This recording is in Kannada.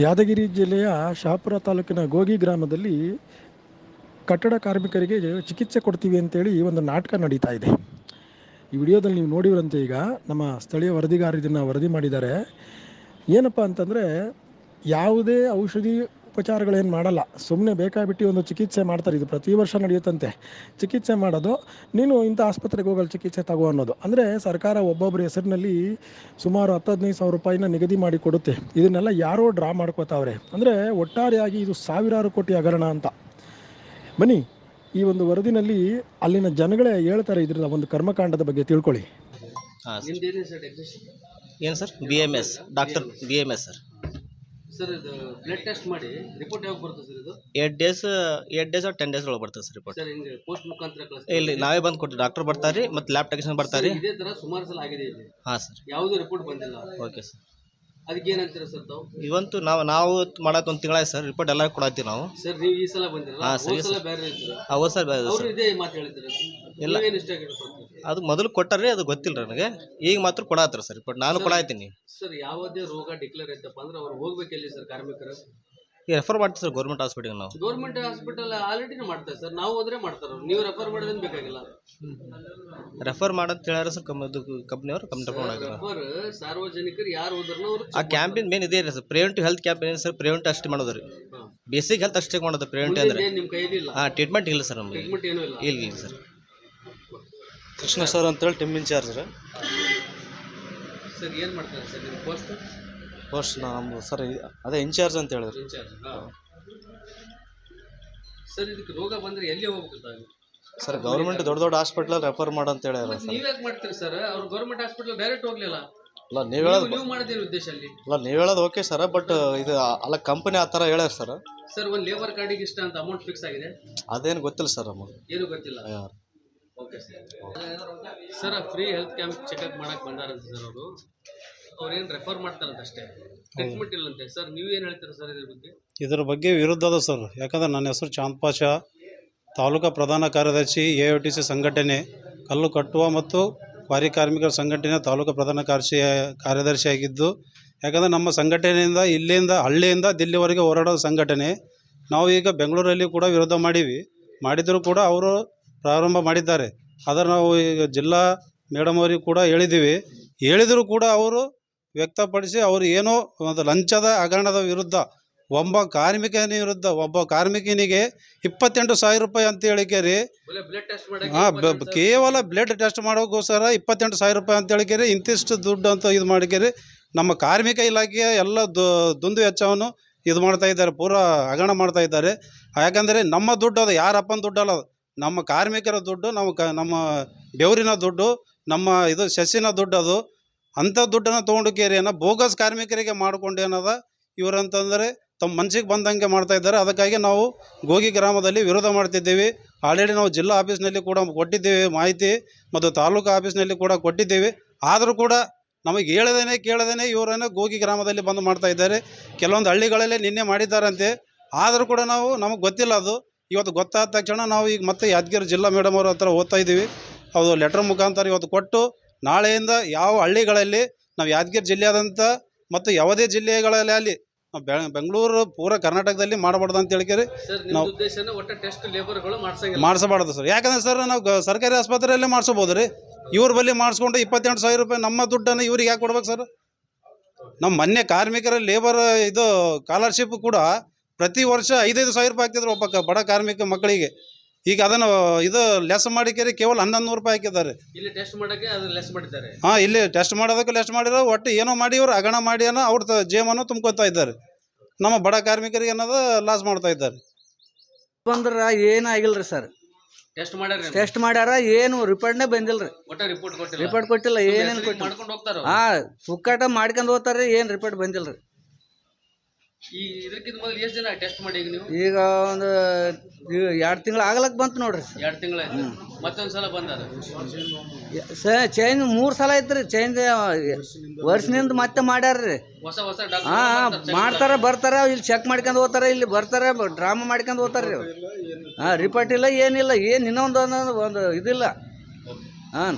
ಯಾದಗಿರಿ ಜಿಲ್ಲೆಯ ಶಹಾಪುರ ತಾಲೂಕಿನ ಗೋಗಿ ಗ್ರಾಮದಲ್ಲಿ ಕಟ್ಟಡ ಕಾರ್ಮಿಕರಿಗೆ ಚಿಕಿತ್ಸೆ ಕೊಡ್ತೀವಿ ಅಂತೇಳಿ ಒಂದು ನಾಟಕ ನಡೀತಾ ಇದೆ. ಈ ವಿಡಿಯೋದಲ್ಲಿ ನೀವು ನೋಡಿರಂತೆ ಈಗ ನಮ್ಮ ಸ್ಥಳೀಯ ವರದಿಗಾರ ಇದನ್ನು ವರದಿ ಮಾಡಿದ್ದಾರೆ. ಏನಪ್ಪ ಅಂತಂದರೆ ಯಾವುದೇ ಔಷಧಿ ಉಪಚಾರಗಳೇನು ಮಾಡಲ್ಲ. ಸುಮ್ಮನೆ ಬೇಕಾಬಿಟ್ಟು ಒಂದು ಚಿಕಿತ್ಸೆ ಮಾಡ್ತಾರೆ. ಇದು ಪ್ರತಿ ವರ್ಷ ನಡೆಯುತ್ತಂತೆ. ಚಿಕಿತ್ಸೆ ಮಾಡೋದು ನೀನು ಇಂಥ ಆಸ್ಪತ್ರೆಗೆ ಹೋಗಲು ಚಿಕಿತ್ಸೆ ತಗೋ ಅನ್ನೋದು. ಅಂದರೆ ಸರ್ಕಾರ ಒಬ್ಬೊಬ್ಬರ ಹೆಸರಿನಲ್ಲಿ ಸುಮಾರು ಹತ್ತು ಹದಿನೈದು ಸಾವಿರ ರೂಪಾಯಿನ ನಿಗದಿ ಮಾಡಿ ಕೊಡುತ್ತೆ. ಇದನ್ನೆಲ್ಲ ಯಾರೋ ಡ್ರಾ ಮಾಡ್ಕೋತಾವ್ರೆ. ಅಂದರೆ ಒಟ್ಟಾರೆಯಾಗಿ ಇದು ಸಾವಿರಾರು ಕೋಟಿ ಹಗರಣ ಅಂತ. ಬನ್ನಿ ಈ ಒಂದು ವರದಿನಲ್ಲಿ ಅಲ್ಲಿನ ಜನಗಳೇ ಹೇಳ್ತಾರೆ ಇದರ ಒಂದು ಕರ್ಮಕಾಂಡದ ಬಗ್ಗೆ ತಿಳ್ಕೊಳ್ಳಿ. ಹಾಂ ಏನು sir? B M S doctor B M S sir. Sir ಇದು ಬ್ಲಡ್ ಟೆಸ್ಟ್ ಮಾಡಿ ರಿಪೋರ್ಟ್ ಯಾವಾಗ ಬರುತ್ತೆ ಸರ್ ಇದು? Eight days eight days ten days ಒಳಗೆ ಬರ್ತದೆ ಸರ್ ರಿಪೋರ್ಟ್ ಸರ್ ಹಿಂಗೆ ಪೋಸ್ಟ್ ಮುಖಾಂತರ ಕಳಿಸ್ತಾರೆ ಇಲ್ಲಿ ನಾವೇ ಬಂದು ಕೊಟ್ಟು ಡಾಕ್ಟರ್ ಬರ್ತಾರೆ ರೀ ಮತ್ತು ಲ್ಯಾಬ್ ಟೆಕ್ನಿಷಿಯನ್ ಬರ್ತಾರೆ. ಇದೇ ತರ ಸುಮಾರು ಸಲ ಆಗಿದೆ ಇಲ್ಲಿ. ಹಾಂ ಸರ್. ಯಾವುದೂ ರಿಪೋರ್ಟ್ ಬಂದಿಲ್ಲ. Okay sir. ಅದಕ್ಕೆ ಏನಂತೀರ ಸರ್ ತಾವು? ಇವಂತೂ ನಾವು ನಾವು ಮಾಡಕ್ಕೆ ಒಂದು ತಿಂಗಳ ಸರ್. ರಿಪೋರ್ಟ್ ಎಲ್ಲ ಕೊಡತ್ತೀವಿ ನಾವು. ಸರ್ ನೀವು ಈ ಸಲ ಬಂದಿರಲ್ಲ? ಹಾ, ಸರಿ ಹೋದ್ ಸಲ ಸರ್. ಬೇರೆ ಇದ್ರು ಹೌದು ಸರ್. ಅವ್ರು ಇದೇ ಮಾತು ಹೇಳ್ತಾರೆ ಇಷ್ಟ ಆಗಿರೋ ಅದು ಮೊದಲು ಕೊಟ್ಟಾರೆ ಅದು ಗೊತ್ತಿಲ್ಲ ನನಗೆ. ಈಗ ಮಾತ್ರ ಕೊಡತ್ತರ ಸರ್. ಬಟ್ ನಾನು ಕೊಡಾಯ್ತೀನಿ. ಸರ್ ಯಾವುದೇ ರೋಗ ಡಿಕ್ಲೇರ್ ಆಯ್ತಪ್ಪ ಅಂದ್ರೆ ಅವ್ರು ಹೋಗ್ಬೇಕು ಎಲ್ಲಿ ಸರ್ ಕಾರ್ಮಿಕರು? ಈಗ ರೆಫರ್ ಮಾಡ್ತೀವಿ ಸರ್ ಗೌರ್ಮೆಂಟ್ ಹಾಸ್ಪಿಟಲ್ ನಾವು. ಗೌರ್ಮೆಂಟ್ ಹಾಸ್ಪಿಟಲ್ ಆಲ್ರೆಡಿ ಮಾಡ್ತಾರೆ ಸರ್. ನಾವು ಹೋದ್ರೆ ಮಾಡ್ತಾರೆ ಅವ್ರು. ನೀವು ರೆಫರ್ ಮಾಡೋದೇನು ಬೇಕಾಗಿಲ್ಲ? ರೆಫರ್ ಮಾಡಂತ ಹೇಳ್ಯಾರ ಸರ್ ಕಮ್ ಅದು ಕಂಪ್ನಿಯವರು ಹೋಗ್ಯಾರ. ರೆಫರ್ ಸಾರ್ವಜನಿಕರು ಯಾರು ಹೋದ್ರು ಅವ್ರು ಆ ಕ್ಯಾಂಪಿನ್ ಮೇನ್ ಇದೇ ರೀ ಸರ್. ಪ್ರಿವೆಂಟಿವ್ ಹೆಲ್ತ್ ಕ್ಯಾಂಪ್ ಏನು ಸರ್? ಪ್ರಿವೆಂಟ್ ಅಷ್ಟೇ ಮಾಡೋದು ರೀ. ಬೇಸಿಕ್ ಹೆಲ್ತ್ ಅಷ್ಟೇ ಮಾಡೋದು ಪ್ರಿವೆಂಟ್ ಅಂದ್ರೆ. ನಿಮ್ಮ ಕೈಯಲ್ಲಿ ಇಲ್ಲ? ಹಾಂ ಟ್ರೀಟ್ಮೆಂಟ್ ಇಲ್ಲ ಸರ್ ನಮಗೆ ಟ್ರೀಟ್ಮೆಂಟ್ ಏನೂ ಇಲ್ಲ. ಇಲ್ಲ ಇಲ್ಲ ಸರ್. ಕೃಷ್ಣ ಸರ್ ಅಂತೇಳಿ ಟಿಮ್ ಇನ್ಚಾರ್ಜ್ ರೀ. ಸರ್ ಏನು ಮಾಡ್ತಾರೆ ಸರ್ ನಿಮ್ಮ ಪೋಸ್ಟ್ ಪೋಸ್ಟ್ ನಮ್ಮ ಸರ್ ಅದೇ ಇನ್ಚಾರ್ಜ್ ಅಂತ ಹೇಳಿದ್ರು. ಇನ್ಚಾರ್ಜ್ ಸರ್ ಇದಕ್ಕೆ ರೋಗ ಬಂದ್ರೆ ಎಲ್ಲಿ ಹೋಗ್ಬೇಕು ತಾವು? ಸರ್ ಗೌರ್ಮೆಂಟ್ ದೊಡ್ಡ ದೊಡ್ಡ ಹಾಸ್ಪಿಟ್ಲಲ್ಲಿ ರೆಫರ್ ಮಾಡು ಅಂತ ಹೇಳ್ಯಾರ ಸರ್. ನೀವ್ ಯಾಕೆ ಮಾಡ್ತೀರಿ ಸರ್? ಅವ್ರು ಗೌರ್ಮೆಂಟ್ ಹಾಸ್ಪಿಟಲ್ ಡೈರೆಕ್ಟ್ ಹೋಗ್ಲಿಲ್ಲ. ಅಲ್ಲ ನೀವು ನೀವು ಹೇಳೋದು ನೀವು ಉದ್ದೇಶ ಅಲ್ಲಿ ಅಲ್ಲ ನೀವು ಹೇಳೋದು ಓಕೆ ಸರ್ ಬಟ್ ಇದು ಅಲ್ಲ ಕಂಪನಿ ಆ ಥರ ಹೇಳ್ಯಾರ ಸರ್. ಸರ್ ಒಂದು ಲೇಬರ್ ಕಾರ್ಡಿಗೆ ಇಷ್ಟ ಅಂತ ಅಮೌಂಟ್ ಫಿಕ್ಸ್ ಆಗಿದೆ. ಅದೇನು ಗೊತ್ತಿಲ್ಲ ಸರ್ ನಮಗೆ. ಏನು ಗೊತ್ತಿಲ್ಲ? Okay sir sir free health camp checkup ಮಾಡಕ್ ಬಂದಾರಂತೆ ಸರ್ ಅವರು. ಅವ್ರೇನು ರೆಫರ್ ಮಾಡ್ತಾರಂತ ಅಷ್ಟೇ? ಟ್ರೀಟ್ಮೆಂಟ್ ಇಲ್ಲಂತೆ ಸರ್ ನೀವು ಏನು ಹೇಳ್ತೀರಾ ಸರ್ ಇದ್ರ ಬಗ್ಗೆ? ಇದರ ಬಗ್ಗೆ ವಿರುದ್ಧ ಅದ ಸರ್ ಯಾಕಂದ್ರೆ ನನ್ನ ಹೆಸರು ಚಾಂದ್ ಪಾಷಾ. ತಾಲೂಕಾ ಪ್ರಧಾನ ಕಾರ್ಯದರ್ಶಿ ಎ ಒ ಟಿ ಸಿ ಸಂಘಟನೆ ಕಲ್ಲು ಕಟ್ಟುವ ಮತ್ತು ಕ್ವಾರಿ ಕಾರ್ಮಿಕರ ಸಂಘಟನೆ ತಾಲೂಕಾ ಪ್ರಧಾನ ಕಾರ್ಯ ಕಾರ್ಯದರ್ಶಿಯಾಗಿದ್ದು ಯಾಕಂದರೆ ನಮ್ಮ ಸಂಘಟನೆಯಿಂದ ಇಲ್ಲಿಂದ ಹಳ್ಳಿಯಿಂದ ದಿಲ್ಲಿವರೆಗೆ ಹೋರಾಡೋ ಸಂಘಟನೆ. ನಾವು ಈಗ ಬೆಂಗಳೂರಲ್ಲಿ ಕೂಡ ವಿರೋಧ ಮಾಡೀವಿ. ಮಾಡಿದರೂ ಕೂಡ ಅವರು ಪ್ರಾರಂಭ ಮಾಡಿದ್ದಾರೆ. ಆದರೆ ನಾವು ಈಗ ಜಿಲ್ಲಾ ಮೇಡಮ್ ಅವರಿಗೆ ಕೂಡ ಹೇಳಿದ್ದೀವಿ. ಹೇಳಿದರೂ ಕೂಡ ಅವರು ವ್ಯಕ್ತಪಡಿಸಿ ಅವರು ಏನೋ ಒಂದು ಲಂಚದ ಹಗರಣದ ವಿರುದ್ಧ ಒಬ್ಬ ಕಾರ್ಮಿಕನ ವಿರುದ್ಧ ಒಬ್ಬ ಕಾರ್ಮಿಕನಿಗೆ ಇಪ್ಪತ್ತೆಂಟು ಸಾವಿರ ರೂಪಾಯಿ ಅಂತ ಹೇಳಿಕೆರಿ. ಹಾಂ ಕೇವಲ ಬ್ಲಡ್ ಟೆಸ್ಟ್ ಮಾಡೋಕ್ಕೋಸ್ಕರ ಇಪ್ಪತ್ತೆಂಟು ಸಾವಿರ ರೂಪಾಯಿ ಅಂತ ಹೇಳಿಕೆರಿ. ಇಂತಿಷ್ಟು ದುಡ್ಡು ಅಂತ ಇದು ಮಾಡಿಕೆರಿ. ನಮ್ಮ ಕಾರ್ಮಿಕ ಇಲಾಖೆಯ ಎಲ್ಲ ದು- ದುಂದು ವೆಚ್ಚವನ್ನು ಇದು ಮಾಡ್ತಾ ಇದ್ದಾರೆ. ಪೂರಾ ಹಗರಣ ಮಾಡ್ತಾ ಇದ್ದಾರೆ. ಯಾಕಂದರೆ ನಮ್ಮ ದುಡ್ಡು ಅದು ಯಾರಪ್ಪನ ದುಡ್ಡಲ್ಲ ಅದು. ನಮ್ಮ ಕಾರ್ಮಿಕರ ದುಡ್ಡು ನಮ್ಮ ಕ, ನಮ್ಮ ಬೆವರಿನ ದುಡ್ಡು, ನಮ್ಮ ಇದು ಸಸಿನ ದುಡ್ಡು ಅದು. ಅಂಥ ದುಡ್ಡನ್ನು ತೊಗೊಂಡು ಕೇರಿಯನ್ನು ಬೋಗಸ್ ಕಾರ್ಮಿಕರಿಗೆ ಮಾಡಿಕೊಂಡು ಏನದ? ಇವರಂತಂದರೆ ತಮ್ಮ ಮನಸ್ಸಿಗೆ ಬಂದಂಗೆ ಮಾಡ್ತಾ ಇದ್ದಾರೆ. ಅದಕ್ಕಾಗಿ ನಾವು ಗೋಗಿ ಗ್ರಾಮದಲ್ಲಿ ವಿರೋಧ ಮಾಡ್ತಿದ್ದೀವಿ. ಆಲ್ರೆಡಿ ನಾವು ಜಿಲ್ಲಾ ಆಫೀಸ್ನಲ್ಲಿ ಕೂಡ ಕೊಟ್ಟಿದ್ದೀವಿ ಮಾಹಿತಿ ಮತ್ತು ತಾಲೂಕು ಆಫೀಸ್ನಲ್ಲಿ ಕೂಡ ಕೊಟ್ಟಿದ್ದೀವಿ. ಆದರೂ ಕೂಡ ನಮಗೆ ಹೇಳದೇನೆ ಕೇಳದೇನೆ ಇವರನ್ನು ಗೋಗಿ ಗ್ರಾಮದಲ್ಲಿ ಬಂದು ಮಾಡ್ತಾ ಇದ್ದಾರೆ. ಕೆಲವೊಂದು ಹಳ್ಳಿಗಳಲ್ಲಿ ನಿನ್ನೆ ಮಾಡಿದ್ದಾರಂತೆ. ಆದರೂ ಕೂಡ ನಾವು ನಮಗೆ ಗೊತ್ತಿಲ್ಲ ಅದು. ಇವತ್ತು ಗೊತ್ತಾದ ತಕ್ಷಣ ನಾವು ಈಗ ಮತ್ತೆ ಯಾದಗಿರಿ ಜಿಲ್ಲಾ ಮೇಡಮ್ ಅವ್ರ ಹತ್ರ ಓದ್ತಾ ಇದ್ದೀವಿ. ಅವರು ಲೆಟ್ರ್ ಮುಖಾಂತರ ಇವತ್ತು ಕೊಟ್ಟು ನಾಳೆಯಿಂದ ಯಾವ ಹಳ್ಳಿಗಳಲ್ಲಿ ನಾವು ಯಾದಗಿರಿ ಜಿಲ್ಲೆಯಾದಂಥ ಮತ್ತು ಯಾವುದೇ ಜಿಲ್ಲೆಗಳಲ್ಲಿ ಅಲ್ಲಿ ಬೆಂಗಳೂರು ಪೂರ ಕರ್ನಾಟಕದಲ್ಲಿ ಮಾಡಬಾರ್ದು ಅಂತ ಹೇಳಿಕೆರಿ. ನಾವು- ಮಾಡಿಸಬಾರ್ದು ಸರ್. ಯಾಕಂದ್ರೆ ಸರ್ ನಾವು ಸರ್ಕಾರಿ ಆಸ್ಪತ್ರೆಯಲ್ಲೇ ಮಾಡಿಸ್ಬೋದು ರೀ. ಇವ್ರ ಬಳಿ ಮಾಡಿಸ್ಕೊಂಡು ಇಪ್ಪತ್ತೆಂಟು ಸಾವಿರ ರೂಪಾಯಿ ನಮ್ಮ ದುಡ್ಡನ್ನು ಇವ್ರಿಗೆ ಯಾಕೆ ಕೊಡ್ಬೇಕು ಸರ್? ನಮ್ಮ ಮೊನ್ನೆ ಕಾರ್ಮಿಕರ ಲೇಬರ್ ಇದು ಸ್ಕಾಲರ್ಶಿಪ್ ಕೂಡ ಪ್ರತಿ ವರ್ಷ ಐದೈದು ಸಾವಿರ ರೂಪಾಯಿ ಹಾಕ್ತಿದ್ರು ಒಬ್ಬ ಬಡ ಕಾರ್ಮಿಕ ಮಕ್ಕಳಿಗೆ. ಈಗ ಅದನ್ನು ಇದು ಲೆಸ್ ಮಾಡಿಕೆರಿ ಕೇವಲ ಹನ್ನೊಂದು ನೂರು ರೂಪಾಯಿ ಹಾಕಿದ್ದಾರೆ. ಇಲ್ಲಿ ಟೆಸ್ಟ್ ಮಾಡಕ್ಕೆ ಅದು ಲೆಸ್ ಮಾಡಿದ್ದಾರೆ. ಹಾಂ ಇಲ್ಲಿ ಟೆಸ್ಟ್ ಮಾಡೋದಕ್ಕೆ ಲೆಸ್ ಮಾಡಿರೋ ಒಟ್ಟು ಏನೋ ಮಾಡಿ ಇವರು ಹಗಣ ಮಾಡಿ ಅನ್ನೋ ಅವ್ರ ತ- ಜೇಮನ್ನು ತುಂಬ್ಕೊತಾ ಇದ್ದಾರೆ. ನಮ್ಮ ಬಡ ಕಾರ್ಮಿಕರಿಗೆ ಅನ್ನೋದು ಲಾಸ್ ಮಾಡ್ತಾ ಇದ್ದಾರೆ. ಬಂದ್ರ ಏನು ಆಗಿಲ್ರಿ ಸರ್ ಟೆಸ್ಟ್ ಮಾಡ್ಯಾರ ಟೆಸ್ಟ್ ಮಾಡ್ಯಾರ ಏನು ರಿಪೋರ್ಟ್ನೇ ಬಂದಿಲ್ರಿ. ಒಟ್ಟ ರಿಪೋರ್ಟ್ ಕೊಟ್ಟಿಲ್ಲ. ರಿಪೋರ್ಟ್ ಕೊಟ್ಟಿಲ್ಲ ಏನೇನು ಕೊಟ್ಟಿಲ್ಲ. ಮಾಡ್ಕೊಂಡು ಹೋಗ್ತಾರ ಹಾ ಪುಕ್ಕಾಟ ಮಾಡ್ಕೊಂಡು ಹೋಗ್ತಾರ್ರಿ ಏನು ರಿಪೋರ್ಟ್ ಬಂದಿಲ್ರಿ. ಈ ಇದಕ್ಕಿಂತ ಮೊದಲು ಎಷ್ಟು ಜನ ಟೆಸ್ಟ್ ಮಾಡಿ ಈಗ ನೀವು? ಈಗ ಒಂದು ಎರಡು ತಿಂಗಳು ಆಗ್ಲಕ್ ಬಂತು ನೋಡ್ರಿ ಎರಡು ಮತ್ತೊಂದು ಸಲ ಸ ಚೇಂಜ್ ಮೂರು ಸಲ ಐತ್ರಿ ಚೈನ್ ವರ್ಷನಿಂದ ಮತ್ತೆ ಮಾಡ್ಯಾರ್ರಿ. ಹೊಸ ಹೊಸ ಹಾ ಡಾಕ್ಟರ್ ಮಾಡ್ತಾರ ಬರ್ತಾರ ಇಲ್ಲಿ ಚೆಕ್ ಮಾಡ್ಕೊಂಡು ಹೋಗ್ತಾರ ಇಲ್ಲಿ ಬರ್ತಾರ ಡ್ರಾಮಾ ಮಾಡ್ಕೊಂಡು ಹೋಗ್ತಾರೆ ರೀ ಹಾಂ ರಿಪೋರ್ಟ್ ಇಲ್ಲ ಏನಿಲ್ಲ ಏನು ಇನ್ನೊಂದು ಒಂದೊಂದು ಒಂದು ಇದಿಲ್ಲ. ಹಾಂ.